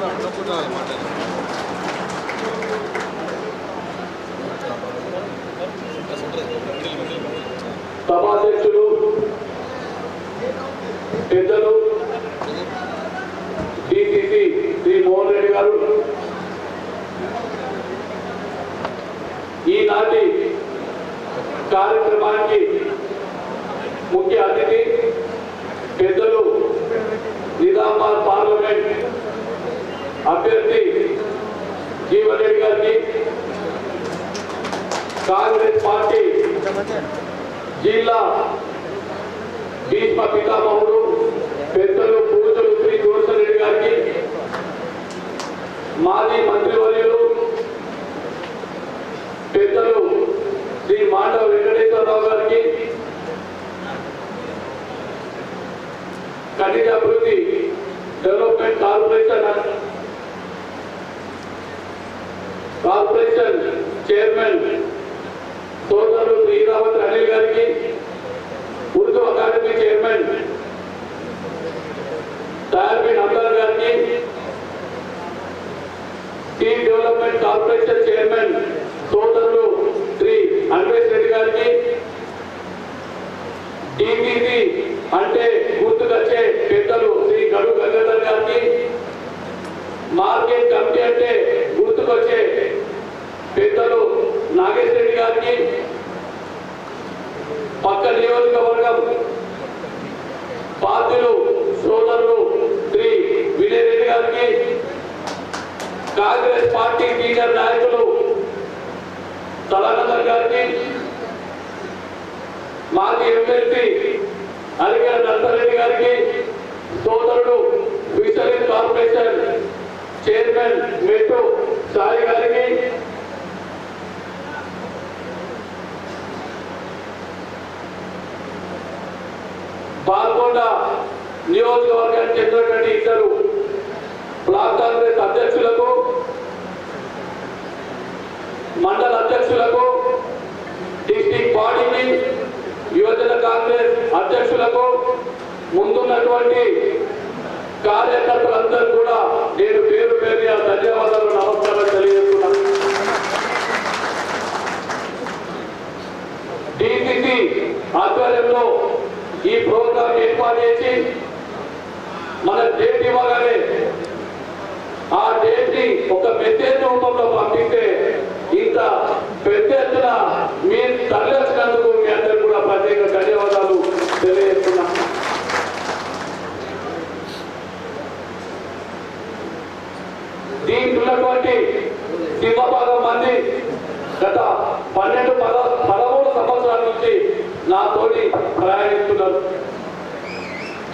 చేస్తున్నాను సభాధ్యక్షులు పెద్దలు డిసిసి శ్రీ మోహన్ రెడ్డి గారు ఈనాటి కార్యక్రమానికి ముఖ్య అతిథి పెద్దలు నిజామాబాద్ పార్లమెంట్ అభ్యర్థి జీవన్ రెడ్డి గారికి కాంగ్రెస్ పార్టీ జిల్లా భీష్మ పితామహుడు పెద్దలు పూజలు శ్రీ జోసన్ గారికి మాజీ మంత్రివర్యులు పెద్దలు శ్రీ మాండవ వెంకటేశ్వరరావు గారికి ఖనిజ అభివృద్ధి డెవలప్మెంట్ కార్పొరేషన్ కార్పొరేషన్ చైర్మన్ సోదరులు శ్రీ రావత్ అనిల్ గారికి ఉర్దూ అకాడమీ చైర్మన్ తార్బిన్ అబ్దార్ గారికి టీ డెవలప్మెంట్ కార్పొరేషన్ చైర్మన్ సోదరులు శ్రీ అన్వేష్ రెడ్డి గారికి టీటీసీ అంటే గుర్తుకొచ్చే పెద్దలు శ్రీ గడు గంగాధర్ గారికి మార్కెట్ కమిటీ అంటే గుర్తుకొచ్చే పెద్దలు నాగేశ్వర రెడ్డి గారికి పక్క నియోజకవర్గం బాధ్యులు సోదరులు శ్రీ వినయ్ రెడ్డి గారికి కాంగ్రెస్ పార్టీ సీనియర్ నాయకులు తలనందర్ గారికి మాజీ ఎమ్మెల్సీ అలిగల నర్సరెడ్డి గారికి సోదరుడు ఫిషరీస్ కార్పొరేషన్ మీతో సాయి గారికి పాల్గొండ నియోజకవర్గానికి చెందినటువంటి ఇద్దరు బ్లాక్ కాంగ్రెస్ అధ్యక్షులకు మండల అధ్యక్షులకు డిస్టిక్ బాడీకి యువజన కాంగ్రెస్ అధ్యక్షులకు ముందున్నటువంటి కార్యకర్తలందరూ కూడా నేను పేరు పేరు ధన్యవాదాలు నమస్కారం తెలియజేస్తున్నా. డిసిసి ఆధ్వర్యంలో ఈ ప్రోగ్రాం ఏర్పాటు చేసి మన డేట్ ఇవ్వగానే ఆ డేట్ని ఒక మెసేజ్ రూపంలో పంపిస్తే ఇంత పెద్ద ఎత్తున మీ తల్లి మీ అందరూ కూడా ప్రత్యేక ధన్యవాదాలు తెలియజేస్తున్నా దీంట్లో ఉన్నటువంటి సింహభాగం మంది గత పన్నెండు పద పదమూడు సంవత్సరాల నుంచి నాతోటి ప్రయాణిస్తున్నారు.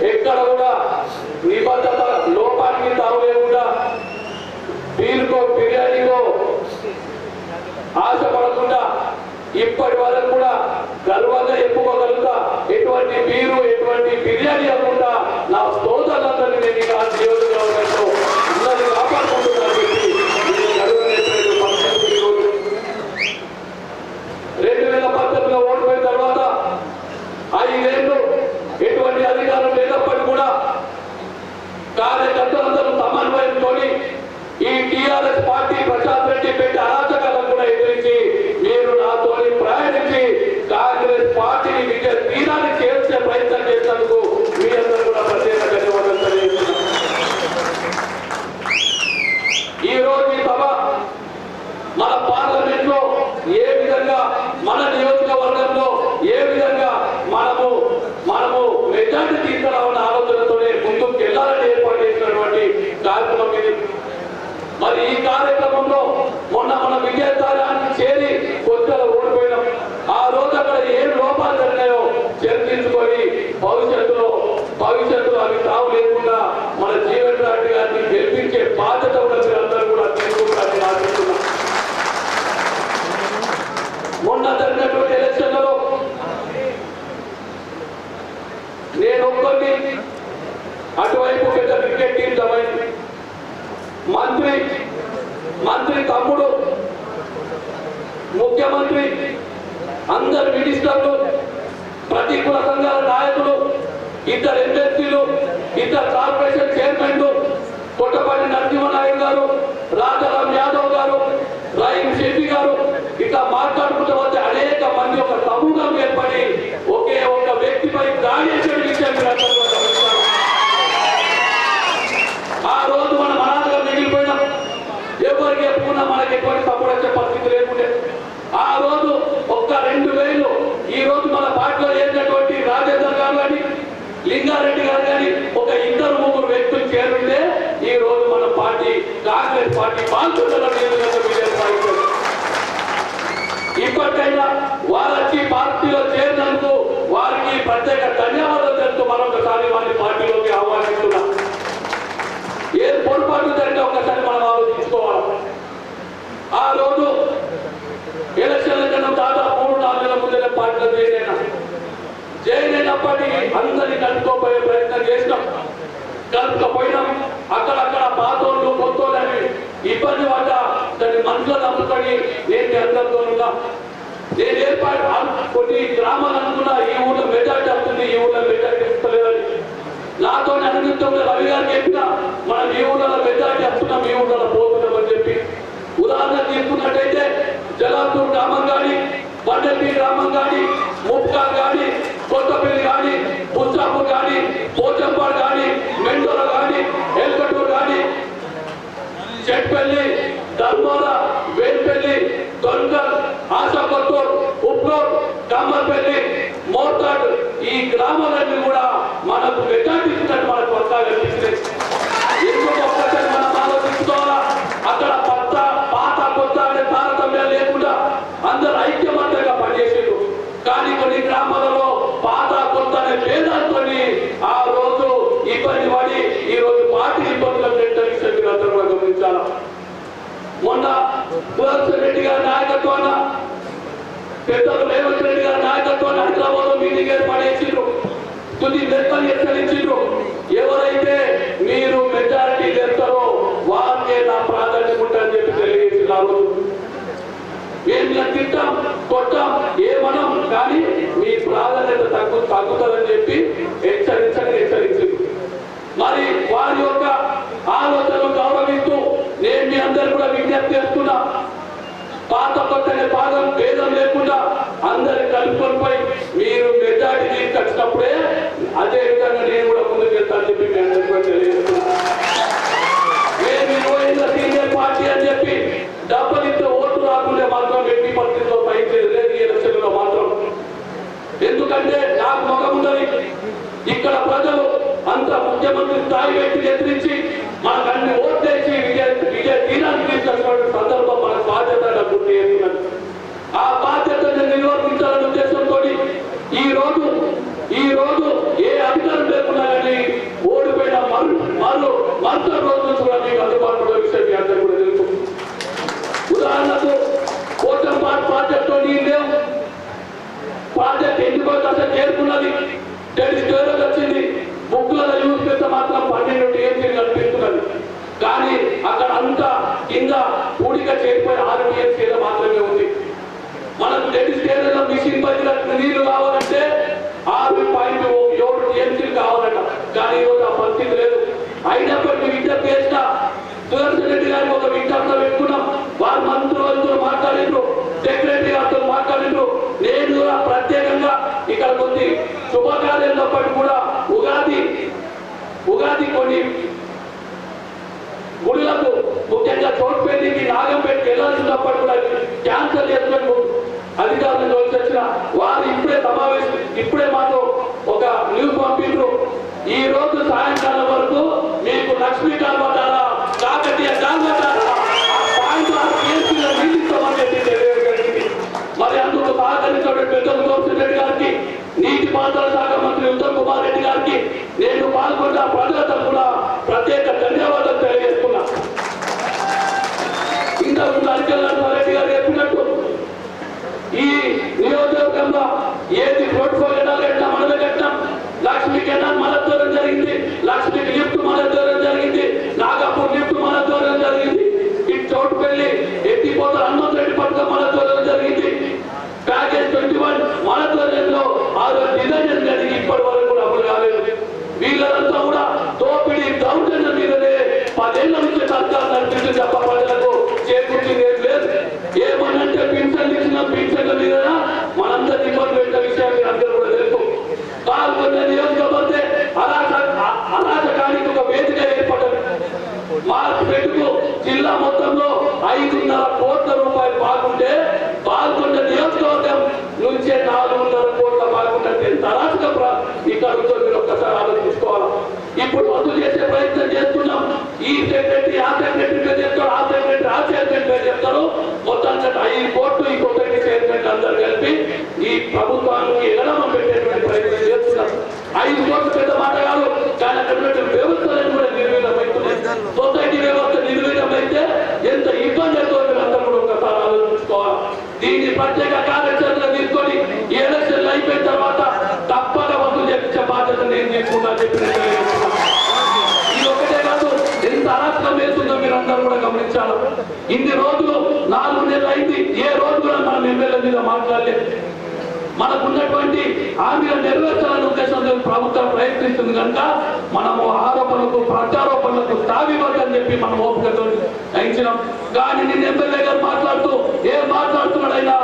ఎక్కడ కూడా నిబద్ధత లోపానికి తావు లేకుండా బీరుకో బిర్యానీకో ఆశపడకుండా ఇప్పటి వరకు కూడా గర్వంగా చెప్పుకోగలుగుతా ఎటువంటి బీరు ఎటువంటి బిర్యానీ అవ్వకుండా నా స్తోత్రాలందరినీ నేను ఇలా నియోజకవర్గంలో అందరినీ కాపాడుకుంటున్నాను చెప్పి నేను గర్వమైనటువంటి పరిస్థితి ఈరోజు. రెండు వేల పద్దెనిమిదిలో ఓడిపోయిన తర్వాత ఐదేళ్ళు ఎటువంటి అధికారం లేనప్పటికీ కూడా కార్యకర్తలందరూ సమన్వయంతో ఈ టిఆర్ఎస్ పార్టీ ప్రశాంత్ రెడ్డి పెట్టి అరాచకాలను కూడా ఎదిరించి మీరు నాతోని ప్రయాణించి కాంగ్రెస్ పార్టీని విజయ తీరాన్ని చేర్చే ప్రయత్నం చేసినందుకు మీ అందరూ కూడా ప్రత్యేక ధన్యవాదాలు తెలియజేస్తున్నాను ఈ రోజు ఈ సభ మన పార్లమెంట్లో ఏ విధంగా మన నియోజకవర్గంలో ఏ విధంగా మనము మనము మెజార్టీ తీసుకురావాలన్న ఆలోచనతోనే ముందుకు వెళ్ళాలని ఏర్పాటు చేసినటువంటి కార్యక్రమం ఇది. మరి ఈ కార్యక్రమంలో మొన్న మన విజయతారాన్ని చేరి కొద్దిగా ఓడిపోయినాం. ఆ రోజు అక్కడ ఏం లోపాలు జరిగినాయో చర్చించుకొని భవిష్యత్తులో భవిష్యత్తులో అవి తావు లేకుండా మన జీవన్ రెడ్డి గారిని గెలిపించే బాధ్యత ఉండదు మీరందరూ కూడా తీసుకుంటారని ఆశిస్తున్నాం మొన్న జరిగినటువంటి ఎలక్షన్లలో నేను ఒక్కరిని అటువైపు పెద్ద క్రికెట్ టీం జమైంది మంత్రి మంత్రి తమ్ముడు ముఖ్యమంత్రి అందరు మినిస్టర్లు ప్రతికూల సంఘాల నాయకులు ఇద్దరు ఎమ్మెల్సీలు ఇద్దరు కార్పొరేషన్ చైర్మన్లు కొట్టపల్లి నరసింహనాయుడు గారు రాజారాం ఒకే ఒక వ్యక్తిపై దాడి చేసిన విషయం ఆ రోజు మనం అనాథగా మిగిలిపోయినాం. ఎవరికి చెప్పుకున్నా మనకి ఎటువంటి సపోర్ట్ వచ్చే పరిస్థితి లేకుంటే ఆ రోజు ఒక్క రెండు వేలు ఈ రోజు మన పార్టీలో చేసినటువంటి రాజేందర్ గారు కానీ లింగారెడ్డి గారు కానీ ఒక ఇద్దరు ముగ్గురు వ్యక్తులు చేరుంటే ఈ రోజు మన పార్టీ కాంగ్రెస్ పార్టీ పాల్గొనడం ఇప్పటికైనా వారు వచ్చి పార్టీలో చేరినందుకు వారికి ప్రత్యేక ధన్యవాదాలు తెలుపుతూ వారిని పార్టీలోకి ఆహ్వానిస్తున్నా. ఏ పొరపాటు జరిగితే ఒకసారి మనం ఆలోచించుకోవాలి. ఆ రోజు ఎలక్షన్ల కన్నా దాదాపు మూడు నాలుగు నెలల ముందే పార్టీలో జాయిన్ చేయలేనప్పటికీ అందరినీ కలుపుకోపోయే ప్రయత్నం చేసినాం. కలుపుకపోయినాం. అక్కడక్కడ పాతోళ్ళు కొత్తోళ్ళు ఇబ్బంది పడ్డ దాన్ని మనసులో నమ్ముకొని నేను అందరితో ఉన్నా నేను ఏర్పాటు కొన్ని గ్రామాలు అనుకున్నా ఈ ఊళ్ళో మెజార్టీ వస్తుంది ఈ ఊళ్ళో మెజార్టీ వస్తలేదని నాతో అనుకుంటే రవి గారు చెప్పిన మనం ఈ ఊళ్ళో మెజార్టీ వస్తున్నాం ఈ ఊళ్ళో పోతున్నాం అని చెప్పి ఉదాహరణ తీసుకున్నట్టయితే జలాపూర్ గ్రామం కానీ బండపి గ్రామం కానీ ముప్కా కానీ కొత్తపల్లి కానీ పుస్తాపూర్ కానీ పోచంపాడు కానీ మెండోర కానీ ఎల్కటూరు కానీ చెట్పల్లి ధర్మోర వేల్పల్లి దొంగల్ ఆశాపత్తూర్ ఉప్రోడ్ కమ్మల్పల్లి మోర్తాడ్ ఈ గ్రామాలన్నీ కూడా మనకు మెజార్టీ మనకు కొత్తగా ఇంకొక ఒక్కసారి మనం ఆలోచిస్తాం తుది నేతలు హెచ్చరించిండ్రు ఎవరైతే మీరు మెజారిటీ తెస్తారో వారికే నా ప్రాధాన్యం ఉంటుందని చెప్పి తెలియజేసినారు మేము తింటాం కొట్టాం ఏమనం కానీ మీ ప్రాధాన్యత తగ్గు తగ్గుతుందని చెప్పి హెచ్చరించని హెచ్చరించింది మరి వారి యొక్క ఆలోచనలు గౌరవిస్తూ నేను మీ అందరు కూడా విజ్ఞప్తి చేస్తున్నా. పాత కొత్తనే భాగం భేదం లేకుండా అందరి కలుపుకొని మీరు మెజార్టీ తీసుకొచ్చినప్పుడే అదే విధంగా నేను కూడా ముందుకు వెళ్తాను చెప్పి మీ అందరికీ కూడా తెలియజేస్తున్నా. మేము ఇరవై సీనియర్ పార్టీ అని చెప్పి డబ్బులు ఇస్తే ఓట్లు రాకుండా మాత్రం ఎట్టి పరిస్థితిలో పైచేది లేదు ఈ ఎలక్షన్లో మాత్రం. ఎందుకంటే నాకు ముఖం ఉందని ఇక్కడ ప్రజలు అంత ముఖ్యమంత్రి స్థాయి వ్యక్తిని ఎదిరించి మనకు అన్ని ఓట్లేసి విజయ విజయ తీరానికి తీసుకొచ్చినటువంటి సందర్భం మనకు బాధ్యత గుర్తు చేస్తున్నది. ఆ బాధ్యతను నిర్వర్తించాలనే ఉద్దేశంతో ఈ రోజు ఈ రోజు ఏ అధికారం లేకుండా కానీ ఓడిపోయిన మరు మరు మరుసటి రోజు నుంచి కూడా మీకు అందుబాటులో విషయం మీ అందరూ కూడా తెలుసు ఉదాహరణకు పోచంపాటు ప్రాజెక్టు నీళ్ళు లేవు ప్రాజెక్ట్ ఎందుకో అసలు చేరుకున్నది డెడ్ స్టోరేజ్ వచ్చింది బుక్లలో యూజ్ చేస్తే మాత్రం పన్నెండు టీఎంసీలు కనిపిస్తున్నది కానీ అక్కడ అంతా కింద పూడిక చేరిపోయి ఆరు టీఎంసీలు మాత్రమే ఉంది మనకు డెడ్ స్టోరేజ్ మిషన్ పది నీళ్ళు కావాలంటే ఆరు పాయింట్ ఏడు టీఎంసీలు కావాలట కానీ ఈరోజు ఆ పరిస్థితి లేదు అయినప్పటికీ విజ్ఞప్తి చేసిన సుదర్శన్ రెడ్డి గారికి ఒక విజ్ఞప్తి పెట్టుకున్నాం వారు మంత్రులతో మాట్లాడిండ్రు సెక్రటరీ గారితో మాట్లాడిండ్రు నేను కూడా ప్రత్యేకంగా ఇక్కడ కొన్ని శుభకార్యాలప్పటికీ కూడా ఉగాది ఉగాది కొన్ని గుడులకు ముఖ్యంగా చోట్పేటికి నాగంపేటకి వెళ్ళాల్సినప్పటి కూడా క్యాన్సల్ చేసుకొని అధికారులను వచ్చిన వారు ఇప్పుడే సమావేశం ఇప్పుడే మాతో ఒక న్యూస్ పంపిండ్రు ఈ రోజు సాయంకాలం వరకు మీకు లక్ష్మీ కాల్వటారా కాకతీయ కాల్వటారా ఆ మరి అందుకు సహకరించిన పెద్దలు గోపిరెడ్డి గారికి నీటి పాత్రల శాఖ మంత్రి ఉత్తమ్ కుమార్ రెడ్డి గారికి నేను పాల్గొన్న ప్రజల తరఫున ప్రత్యేక ధన్యవాదాలు తెలియజేస్తున్నా. ఇంతకు అరికల్ నరసింహారెడ్డి గారు చెప్పినట్టు ఈ నియోజకవర్గంలో ఏది పోర్ట్ఫోలియో ఎట్లా మనమే కట్టినాం లక్ష్మి కెనాల్ మన జరిగింది? లక్ష్మి లిఫ్ట్ మన జరిగింది. డౌన్టేజన్ కానీ ఇప్పటి వరకు డబ్బులు రాలేదు వీళ్ళంతా కూడా దోపిడీ డౌన్టేజన్ మీదనే పదేళ్ళ నుంచి సర్కార్ నడిపించి తప్ప ప్రజలకు చేకూర్చింది ఏం లేదు. ఏమనంటే పింఛన్ ఇచ్చిన పింఛన్ల మీద మనంతా దిబ్బలు పెట్టిన విషయం మీరు అందరూ కూడా తెలుసు. కాల్గొన్న నియోజకవర్తే అరాచ అరాచకానికి ఒక వేదిక ఏర్పడ్డది. మార్పు పెట్టుకు జిల్లా మొత్తంలో ఐదున్నర ఇక్కడ ఉందో మీరు ఒక్కసారి ఆలోచించుకోవాలి ఇప్పుడు రద్దు చేసే ప్రయత్నం చేస్తున్నాం. ఈ సెక్రటరీ ఆ సెక్రటరీ పేరు చెప్తారు. ఆ సెక్రటరీ ఆ చైర్మన్ పేరు చెప్తారు. మొత్తానికి ఐదు కోట్లు ఈ కొత్తటి సెక్రటరీ అందరు కలిపి ఈ ప్రభుత్వాన్ని ఎగడమం పెట్టేటువంటి ప్రయత్నం చేస్తున్నారు ఐదు కోట్లు పెద్ద మాట కాదు. కానీ అక్కడ వ్యవస్థలను కూడా నిర్వీర్యమవుతున్నాయి సొసైటీ వ్యవస్థ నిర్వీర్యమైతే ఎంత ఇబ్బంది అవుతుందో మీరు అందరూ కూడా ఒకసారి ఆలోచించుకోవాలి దీన్ని ప్రత్యేక లేకుండా చెప్పిన ఇది ఒకటే కాదు ఎంత అరాచకం వేస్తుందో మీరు అందరూ కూడా గమనించాలి. ఇన్ని రోజులు నాలుగు నెలలు అయింది. ఏ రోజు కూడా మనం ఎమ్మెల్యే మీద మాట్లాడలేదు మనకున్నటువంటి హామీల నెరవేర్చాలనే ఉద్దేశంతో ప్రభుత్వం ప్రయత్నిస్తుంది కనుక మనము ఆరోపణలకు ప్రత్యారోపణలకు తావివ్వద్దని చెప్పి మనం ఓపికతో నయించినాం. కానీ నిన్న ఎమ్మెల్యే గారు మాట్లాడుతూ ఏం మాట్లాడుతున్నాడైనా?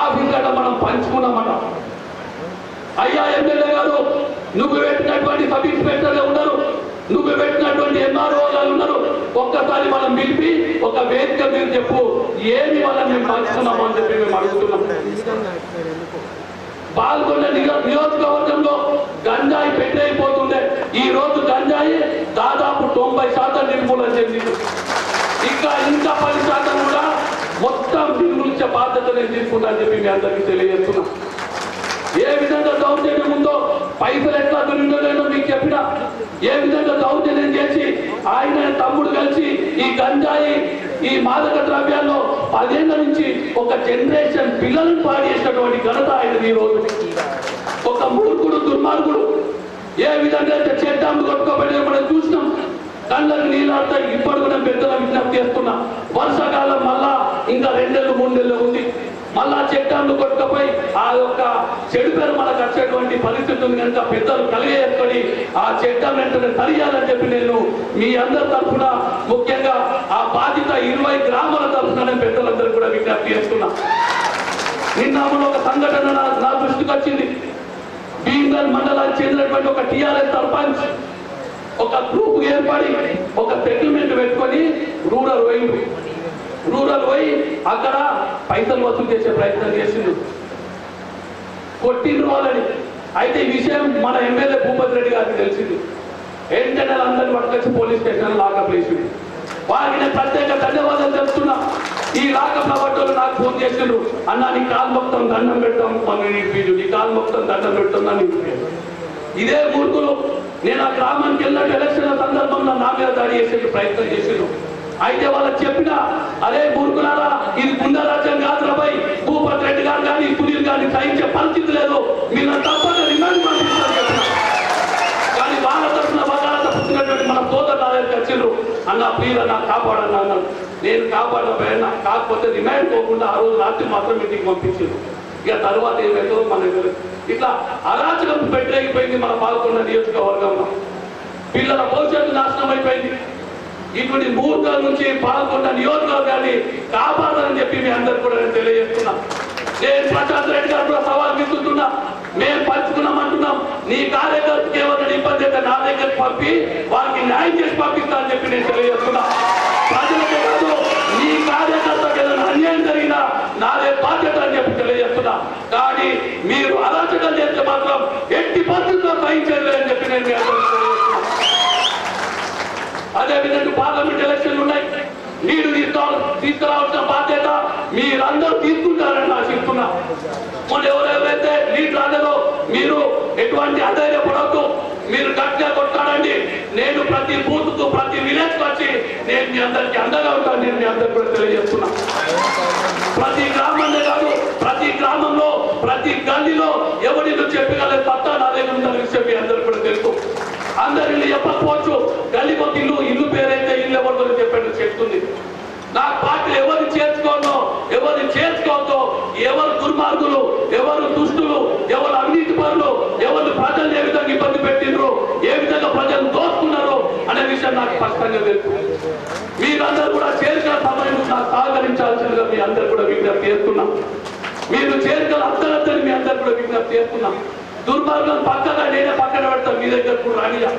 ఆ విధంగా మనం పంచుకున్నామట. అయ్యా ఎమ్మెల్యే గారు నువ్వు పెట్టినటువంటి సబ్ ఇన్స్పెక్టర్లు ఉన్నారు. నువ్వు పెట్టినటువంటి ఎన్నారో గారు ఉన్నారు. ఒక్కసారి మనం పిలిపి ఒక వేదిక మీద చెప్పు. ఏమి వాళ్ళని మేము పంచుకున్నాము అని చెప్పి మేము అడుగుతున్నాం. పాల్గొన్న నియోజకవర్గంలో గంజాయి పెట్టైపోతుండే ఈ రోజు గంజాయి దాదాపు తొంభై శాతం నిర్మూలన చెందింది. ఇంకా ఇంకా పది శాతం కూడా మొత్తం నిర్మూలించే బాధ్యత నేను తీసుకుంటానని చెప్పి మీ అందరికీ తెలియజేస్తున్నా. ఏ విధంగా దౌర్జన్యం ఉందో పైసలు ఎట్లా దొరికిందో మీకు చెప్పిన. ఏ విధంగా దౌర్జన్యం చేసి ఆయన తమ్ముడు కలిసి ఈ గంజాయి ఈ మాదక ద్రవ్యాల్లో పదేళ్ళ నుంచి ఒక జనరేషన్ పిల్లలను పాడేసినటువంటి ఘనత ఆయన ఈ రోజు. ఒక మూర్ఖుడు దుర్మార్గుడు. ఏ విధంగా అయితే చెడ్డాము కొట్టుకోబడి మనం చూసినాం. కళ్ళకు నీళ్ళాడతా ఇప్పుడు కూడా పెద్దల విజ్ఞప్తి చేస్తున్నా. వర్షాకాలం మళ్ళా ఇంకా రెండేళ్ళు మూడు నెలలు ఉంది. మళ్ళా చెట్టాన్ని కొట్టుకపోయి ఆ యొక్క చెడు పేరు మనకు వచ్చేటువంటి పరిస్థితి ఉంది కనుక పెద్దలు కలిగేసుకొని ఆ చెట్టం వెంటనే సరియాలని చెప్పి నేను మీ అందరి తరఫున ముఖ్యంగా ఆ బాధిత ఇరవై గ్రామాల తరఫున నేను పెద్దలందరూ కూడా విజ్ఞప్తి చేస్తున్నా. నిన్న ఒక సంఘటన నా దృష్టికి వచ్చింది. భీమగల్ మండలానికి చెందినటువంటి ఒక టిఆర్ఎస్ సర్పంచ్ ఒక గ్రూప్ ఏర్పడి ఒక సెటిల్మెంట్ పెట్టుకొని రూరల్ పోయిండు. రూరల్ పోయి అక్కడ పైసలు వసూలు చేసే ప్రయత్నం చేసిండు. కొట్టిండ్రు వాళ్ళని. అయితే ఈ విషయం మన ఎమ్మెల్యే భూపతి రెడ్డి గారికి తెలిసింది. వెంటనే అందరిని పట్టుకొచ్చి పోలీస్ స్టేషన్ లాకప్ వేసింది వారికి నేను ప్రత్యేక ధన్యవాదాలు తెలుస్తున్నా ఈ లాకప్ పట్టోళ్ళు నాకు ఫోన్ చేసిండ్రు. అన్న నీ కాలు మొత్తం దండం పెడతాం ఫీజు నీ కాలు మొత్తం దండం పెడతాం అని ఇదే మూర్ఖులు నేను ఆ గ్రామానికి వెళ్ళినట్టు ఎలక్షన్ల సందర్భంలో నా మీద దాడి చేసే ప్రయత్నం చేసిండ్రు. అయితే వాళ్ళకి చెప్పిన అరే మూర్ఖులారా ఇది గుండారాజ్యం కాదు రాబాయ్ భూపతి రెడ్డి గారు కానీ పులి దాన్ని సహించే పరిస్థితి లేదు. మీరు తప్పక రిమాండ్ పంపిస్తారు కానీ వాళ్ళ తరఫున బగాలత పుట్టినటువంటి మన సోదరు నా దగ్గరికి వచ్చిండ్రు అన్న ప్లీజ్ అన్న కాపాడన్నా అన్నాడు. నేను కాపాడకపోయినా కాకపోతే రిమాండ్ పోకుండా ఆ రోజు రాత్రి మాత్రం ఇంటికి పంపించారు ఇక తర్వాత ఏమైతుందో మన ఇట్లా అరాచకం పెట్టలేకపోయింది మన పాల్గొన్న నియోజకవర్గంలో. పిల్లల భవిష్యత్తు నాశనం అయిపోయింది. ఇటువంటి మూర్ఖాల నుంచి పాల్గొన్న నియోజకవర్గాన్ని కాపాడాలని చెప్పి మీ అందరు కూడా నేను తెలియజేస్తున్నాను నేను ప్రశాంత్ రెడ్డి గారు కూడా సవాల్ విసురుతున్నా. మేము పంచుకున్నామంటున్నాం నీ కార్యకర్తకి ఎవరైనా ఇబ్బంది అయితే నా దగ్గరికి పంపి వారికి న్యాయం చేసి పంపిస్తా అని చెప్పి నేను తెలియజేస్తున్నా. ప్రజలకే కాదు నీ కార్యకర్తకి ఏదైనా అన్యాయం జరిగినా నాదే బాధ్యత అని చెప్పి తెలియజేస్తున్నా. కానీ మీరు అరాచకం చేస్తే మాత్రం ఎట్టి పరిస్థితుల్లో సహించేది అని చెప్పి నేను అదేవిధంగా అదే విధంగా పార్లమెంట్ ఎలక్షన్లు ఉన్నాయి. నీరు తీసుకురావాల్సిన బాధ్యత మీరందరూ తీసుకుంటారని ఆశిస్తున్నా మొన్న ఎవరెవరైతే నీటి రాలేదో మీరు ఎటువంటి అధైర్యపడద్దు మీరు గట్టిగా కొట్టాడండి నేను ప్రతి బూత్కు ప్రతి విలేజ్ వచ్చి నేను మీ అందరికి అండగా ఉంటాను నేను మీ అందరికి కూడా తెలియజేస్తున్నా. ప్రతి గ్రామంలో కాదు ప్రతి గ్రామంలో ప్రతి గల్లీలో ఎవరి చెప్పగలే తప్ప నా దగ్గర ఉందని చెప్పి మీ అందరి ఇల్లు చెప్పకపోవచ్చు ఇల్లు ఇల్లు పేరైతే ఇల్లు ఎవరితో చెప్పాడు చెప్తుంది. నా పార్టీలు ఎవరిని చేర్చుకోను ఎవరిని చేర్చుకోవద్దు ఎవరు దుర్మార్గులు ఎవరు దుష్టులు ఎవరు అవినీతి పనులు ఎవరు ప్రజలు ఏ విధంగా ఇబ్బంది పెట్టినరు ఏ విధంగా ప్రజలు దోచుకున్నారు అనే విషయం నాకు స్పష్టంగా తెలుసు. మీరందరూ కూడా చేరికల సమయం నాకు సహకరించాల్సిందిగా మీ అందరు కూడా విజ్ఞప్తి చేస్తున్నాం. మీరు చేరికలు అర్థరద్దని మీ అందరు కూడా విజ్ఞప్తి చేస్తున్నాం. దుర్మార్గం పక్కన నేనే పక్కన పెడతాను మీ దగ్గర కూడా రానియా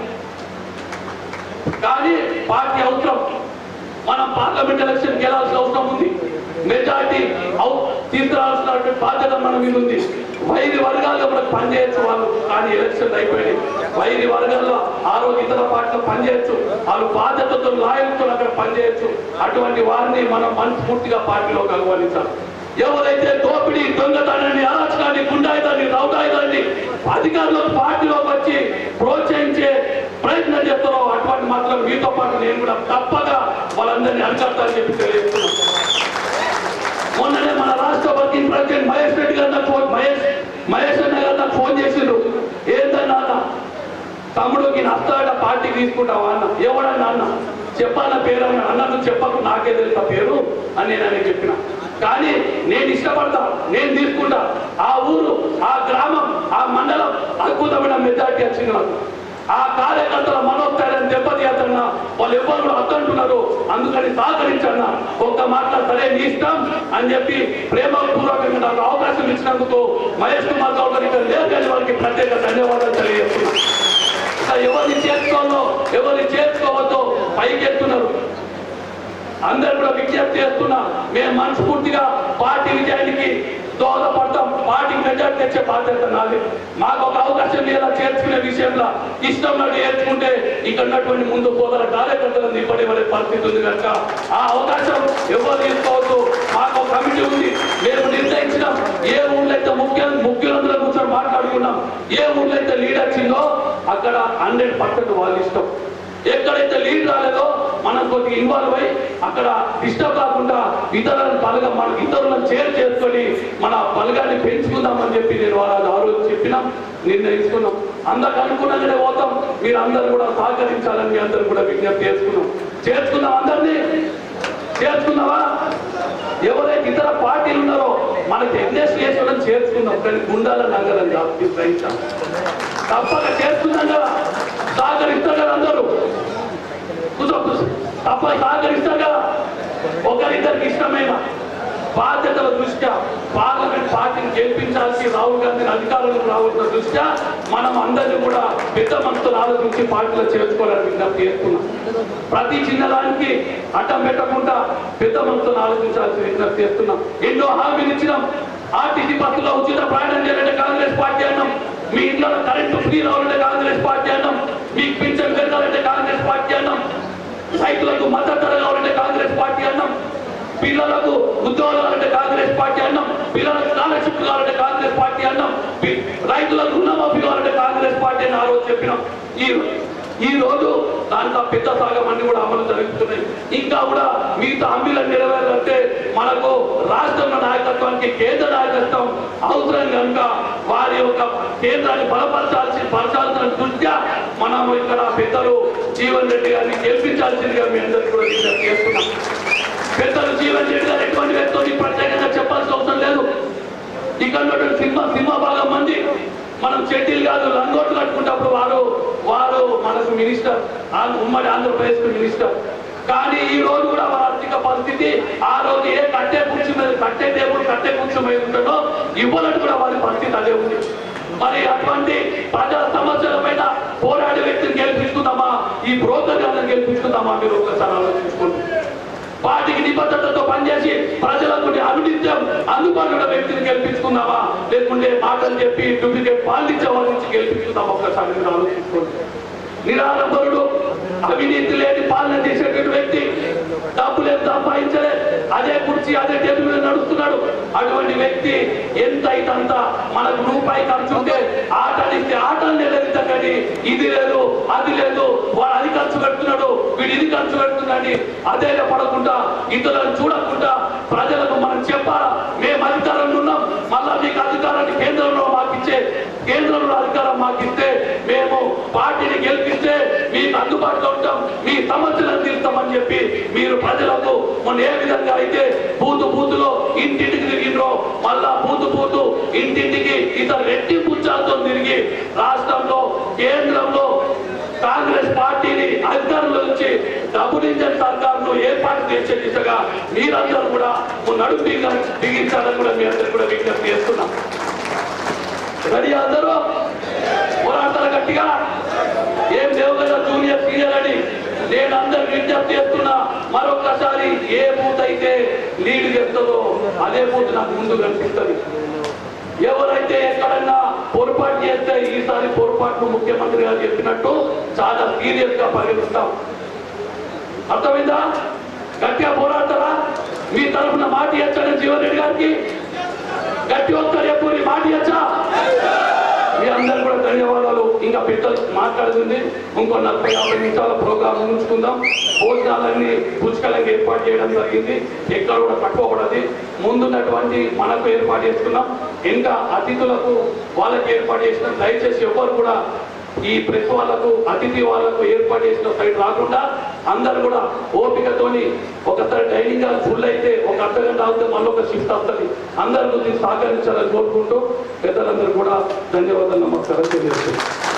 కానీ పార్టీ అవసరం మనం పార్లమెంట్ ఎలక్షన్ గెలాల్సిన అవసరం ఉంది. మెజార్టీ తీసుకురావాల్సిన బాధ్యత మన మీద ఉంది. వైరి వర్గాల్లో మనకు పనిచేయచ్చు వాళ్ళు కానీ ఎలక్షన్ అయిపోయినాయి వైరి వర్గాల్లో ఆరోగ్య ఇతర పార్టీలో పనిచేయచ్చు. వాళ్ళు బాధ్యతతో లాయల్తో అక్కడ పనిచేయచ్చు. అటువంటి వారిని మనం మనస్ఫూర్తిగా పార్టీలో కలువలించాలి ఎవరైతే దోపిడీ దొంగతనాన్ని అరాచకాన్ని గుండాయిదాన్ని రౌడాయిదాన్ని అధికారులకు పార్టీలోకి వచ్చి ప్రోత్సహించే ప్రయత్నం చేస్తారో అటువంటి మాత్రం మీతో పాటు నేను కూడా తప్పగా వాళ్ళందరినీ అరికడతానని చెప్పి తెలియజేస్తున్నాను. మొన్ననే మన రాష్ట్ర వర్కింగ్ ప్రెసిడెంట్ మహేష్ రెడ్డి గారు నాకు ఫోన్ మహేష్ మహేష్ అన్న గారు నాకు ఫోన్ చేసిండ్రు. ఏంటన్నా అన్న తమ్ముడు నేను వస్తాడ పార్టీకి తీసుకుంటావా అన్న? ఎవడన్నా అన్న? చెప్పాలన్న పేరు అన్న అన్నకు చెప్పకు. నాకే తెలుసా పేరు అని నేను ఆయన చెప్పిన. కానీ నేను ఇష్టపడతా నేను తీసుకుంటా. ఆ ఊరు ఆ గ్రామం ఆ మండలం అద్భుతమైన మెజార్టీ వచ్చింది నాకు. ఆ కార్యకర్తల మనోస్థైర్యం దెబ్బతీయద్దన్నా వాళ్ళు ఎవరు కూడా వద్దంటున్నారు అందుకని సహకరించన్నా ఒక్క మాట సరే నీ ఇష్టం అని చెప్పి ప్రేమపూర్వకంగా నాకు అవకాశం ఇచ్చినందుకు మహేష్ కుమార్ గౌడ్ గారికి ఇక్కడ లేరు వారికి ప్రత్యేక ధన్యవాదాలు తెలియజేస్తున్నా. ఎవరిని చేసుకోవాలో ఎవరిని చేసుకోవద్దో పైకెత్తున్నారు. అందరు కూడా విజ్ఞప్తి చేస్తున్నా మేము మనస్ఫూర్తిగా పార్టీ విజయానికి దోహదపడతాం. పార్టీకి మెజార్టీ తెచ్చే బాధ్యత నాది. మాకు ఒక అవకాశం లేదా చేర్చుకునే విషయంలో ఇష్టం నాకు నేర్చుకుంటే ఇక్కడ ఉన్నటువంటి ముందు పోదల కార్యకర్తలను నిలబడే పరిస్థితి ఉంది కనుక ఆ అవకాశం ఎవరు తీసుకోవద్దు. మాకు ఒక కమిటీ ఉంది. మేము నిర్ణయించినాం. ఏ ఊళ్ళో అయితే ముఖ్య ముఖ్యులందరూ కూర్చొని మాట్లాడుకున్నాం ఏ ఊళ్ళో అయితే లీడర్ చిందో అక్కడ హండ్రెడ్ పర్సెంట్ వాళ్ళు ఇష్టం. ఎక్కడైతే లీడ్ రాలేదో మనం కొద్దిగా ఇన్వాల్వ్ అయ్యి అక్కడ డిస్టర్బ్ కాకుండా ఇతరులను బలగా మన ఇతరులను చేర్ చేసుకొని మన బలగాన్ని పెంచుకుందామని చెప్పి నేను వాళ్ళ ఆ రోజు చెప్పినాం నిర్ణయించుకున్నాం. అందరికి అనుకున్నగానే పోతాం. మీరు అందరు కూడా సహకరించాలని మీ అందరు కూడా విజ్ఞప్తి చేసుకున్నాం. చేసుకున్నాం అందరినీ చేర్చుకున్నావా ఎవరైతే ఇతర పార్టీలు ఉన్నారో మనకి అడ్మినిస్ట్రేషన్ చేర్చుకుందాం కానీ గుండాల నగరం కాదు గ్రహించాం తప్పక చేస్తున్నాం కదా. సహకరిస్తారు కదా అందరూ? కూర్చో తప్ప సహకరిస్తారు కదా? ఒకరిద్దరికి ఇష్టమైన? బాధ్యతల దృష్ట్యా పార్లమెంట్ పార్టీని గెలిపించాల్సి రాహుల్ గాంధీని అధికారులకు రావాల్సిన దృష్ట్యా మనం అందరినీ కూడా పెద్ద మనసులు ఆలోచించి పార్టీలో చేర్చుకోవాలని విజ్ఞప్తి చేస్తున్నాం. ప్రతి చిన్నదానికి అడ్డం పెట్టకుండా పెద్ద మనసులు ఆలోచించాల్సి విజ్ఞప్తి చేస్తున్నాం. ఎన్నో హామీలు ఇచ్చినాం. ఆర్టీసీ బస్సులో ఉచిత ప్రయాణం చేయాలంటే కాంగ్రెస్ పార్టీ అన్నాం. మీ ఇంట్లో కరెంటు ఫ్రీ రావాలంటే కాంగ్రెస్ పార్టీ అన్నాం. మీకు పింఛన్ పెరగాలంటే కాంగ్రెస్ పార్టీ అన్నాం. రైతులకు మద్దతు ధర కావాలంటే కాంగ్రెస్ పార్టీ అన్నాం. పిల్లలకు ఉద్యోగాలు కావాలంటే కాంగ్రెస్ పార్టీ అన్నాం. పిల్లలకు స్కాలర్షిప్ కావాలంటే కాంగ్రెస్ పార్టీ అన్నాం. రైతులకు రుణమాఫీ కావాలంటే కాంగ్రెస్ పార్టీ అని ఆ రోజు చెప్పినాం. ఈ ఈ రోజు దాంట్లో పెద్ద సాగం అన్ని కూడా అమలు జరుగుతున్నాయి. ఇంకా కూడా మిగతా హామీలను నెరవేరాలంటే మనకు రాష్ట్రంలో నాయకత్వానికి కేంద్ర నాయకత్వం అవసరం కనుక వారి యొక్క కేంద్రాన్ని బలపరచాల్సి పరచాల్సిన దృష్ట్యా మనము ఇక్కడ పెద్దలు జీవన్ రెడ్డి గారిని గెలిపించాల్సిందిగా మీ అందరికీ కూడా విజ్ఞప్తి చేస్తున్నాం. పెద్దలు జీవన్ రెడ్డి గారు ఎటువంటి వ్యక్తితో ప్రత్యేకంగా చెప్పాల్సిన అవసరం లేదు. ఇక్కడ సింహ సింహ భాగం మంది. మనం చెట్టీలు కాదు లంగోట్లు కట్టుకుంటప్పుడు వారు వారు మనకు మినిస్టర్ ఉమ్మడి ఆంధ్రప్రదేశ్ మినిస్టర్. కానీ ఈ రోజు కూడా వారి ఆర్థిక పరిస్థితి ఆ రోజు ఏ కట్టే కూర్చు మీద కట్టే టేబుల్ కట్టే కూర్చుమై ఉంటుందో ఇవ్వాలని కూడా వారి పరిస్థితి అదే ఉంది. మరి అటువంటి ప్రజా సమస్యల పైన పోరాడే వ్యక్తిని గెలిపించుకుందామా? ఈ బ్రోకర్ గారిని గెలిపించుకుందామా? మీరు ఒకసారి ఆలోచించుకోండి. పార్టీకి నిబద్ధతతో పనిచేసి ప్రజలకు అనునిత్యం అందుబాటులో వ్యక్తిని గెలిపించుకుందామా లేకుంటే మాటలు చెప్పి డూప్లికేట్ పాలించే వాళ్ళ నుంచి గెలిపించుకుందాం ఒక్కసారి మీరు ఆలోచించుకోండి. నిరాడంబరుడు అవినీతి లేని పాలన చేసేటువంటి వ్యక్తి డబ్బులు ఎంత సంపాదించలేదు అదే కుర్చీ అదే టేబుల్ మీద నడుస్తున్నాడు. అటువంటి వ్యక్తి ఎంతైతే అంత మనకు రూపాయి ఖర్చు ఉంటే ఆటలిస్తే ఆటలు లేదు కానీ ఇది లేదు అది లేదు. వాడు అది ఖర్చు పెడుతున్నాడు వీడు ఇది ఖర్చు పెడుతున్నాడు అదే పడకుండా ఇతరులను చూడకుండా ప్రజలకు మనం చెప్పాలా? మేము అధికారంలో ఉన్నాం. మళ్ళా మీకు అధికారాన్ని కేంద్రంలో మాకిచ్చే కేంద్రంలో అధికారం మాకిస్తే మేము పార్టీని గెలిపిస్తే మీకు అందుబాటులో ఉంటాం. మీ సమస్యలను ప్రజలకు మొన్న ఏ విధంగా అయితే బూతు బూతులో ఇంటింటికి తిరిగిండ్రో మళ్ళా బూతు బూతు ఇంటింటికి ఇతర రెట్టి పుచ్చాలతో తిరిగి రాష్ట్రంలో కేంద్రంలో కాంగ్రెస్ పార్టీని అధికారంలో నుంచి డబ్బు ఇంజన్ సర్కారును ఏర్పాటు చేసే దిశగా మీరందరూ కూడా నడుపు బిగించాలని కూడా మీ అందరూ కూడా విజ్ఞప్తి చేస్తున్నాం. రెడీ అందరూ? పోరాటాలు గట్టిగా ఏం లేవు కదా జూనియర్ సీనియర్ అని నేను అందరూ విజ్ఞప్తి చేస్తున్నా మరొకసారి ఏ బూత్ అయితే లీడ్ చేస్తుందో అదే బూత్ నాకు ముందు కనిపిస్తుంది. ఎవరైతే ఎక్కడన్నా పొరపాటు చేస్తే ఈసారి పొరపాటు ముఖ్యమంత్రి గారు చెప్పినట్టు చాలా సీరియస్గా పరిగణిస్తాం. అర్థమైందా? గట్టిగా పోరాడతారా? మీ తరఫున మాట ఎక్కడ జీవన్ రెడ్డి గారికి గట్టి వస్తారు ఎప్పుడు మాట ఇచ్చా మీ అందరు కూడా ధన్యవాదాలు ఇంకా పెద్దలు మాట్లాడుతుంది. ఇంకో నలభై యాభై నిమిషాల ప్రోగ్రాం ఉంచుకుందాం భోజనాలన్నీ పుష్కలంగా ఏర్పాటు చేయడం జరిగింది. ఎక్కడ కూడా తక్కువ ముందున్నటువంటి మనకు ఏర్పాటు చేసుకున్నాం ఇంకా అతిథులకు వాళ్ళకి ఏర్పాటు చేసిన దయచేసి ఎవరు కూడా ఈ ప్రెస్ వాళ్ళకు అతిథి వాళ్ళకు ఏర్పాటు చేసిన సైడ్ రాకుండా అందరు కూడా ఓపికతోని ఒకసారి డైనింగ్ హాల్ ఫుల్ అయితే ఒక అర్ధ గంట అవుతే మళ్ళీ ఒక షిఫ్ట్ వస్తుంది. అందరి గురించి సహకరించాలని కోరుకుంటూ పెద్దలందరూ కూడా ధన్యవాదాలు నమస్కారం తెలియజేస్తున్నాను